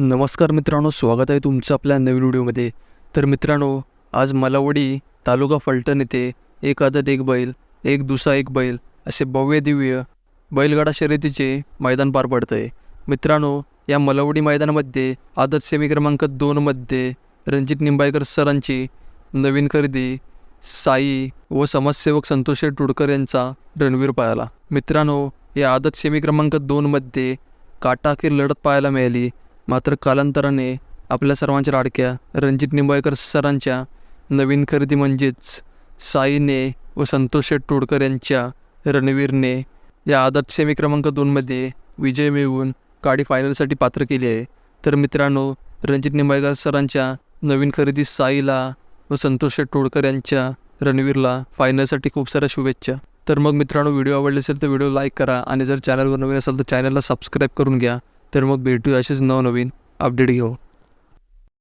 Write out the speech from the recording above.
नमस्कार मित्रांनो स्वागत आहे तुमचं आपल्या नवीन व्हिडिओमध्ये. तर मित्रांनो आज मलावडी तालुका फलटण येथे एक आदत एक बैल एक दुसा एक बैल असे भव्य दिव्य बैलगाडा शर्यतीचे मैदान पार पडतं आहे मित्रांनो या मलावडी मैदानामध्ये आदत सेमी क्रमांक दोनमध्ये रणजित निंबाळकर सरांची नवीन खरेदी साई व समाजसेवक संतोष टुडकर यांचा रणवीर पाहायला. मित्रांनो या आदत सेमी क्रमांक दोनमध्ये काटाकीर लढत पाहायला मिळाली. मात्र कालांतराने आपल्या सर्वांच्या लाडक्या रणजित निंबाळकर सरांच्या नवीन खरेदी म्हणजेच साईने व संतोष शेठ टोडकर यांच्या रणवीरने या आदत सेमी क्रमांक दोनमध्ये विजय मिळवून गाडी फायनलसाठी पात्र केली आहे. तर मित्रांनो रणजित निंबाळकर सरांच्या नवीन खरेदी साईला व संतोष शेठ टोडकर यांच्या रणवीरला फायनलसाठी खूप साऱ्या शुभेच्छा. तर मग मित्रांनो व्हिडिओ आवडले असेल तर व्हिडिओ लाईक करा आणि जर चॅनलवर नवीन असेल तर चॅनलला सबस्क्राईब करून घ्या. तर मग भेटू असेच नवनवीन अपडेट घेऊ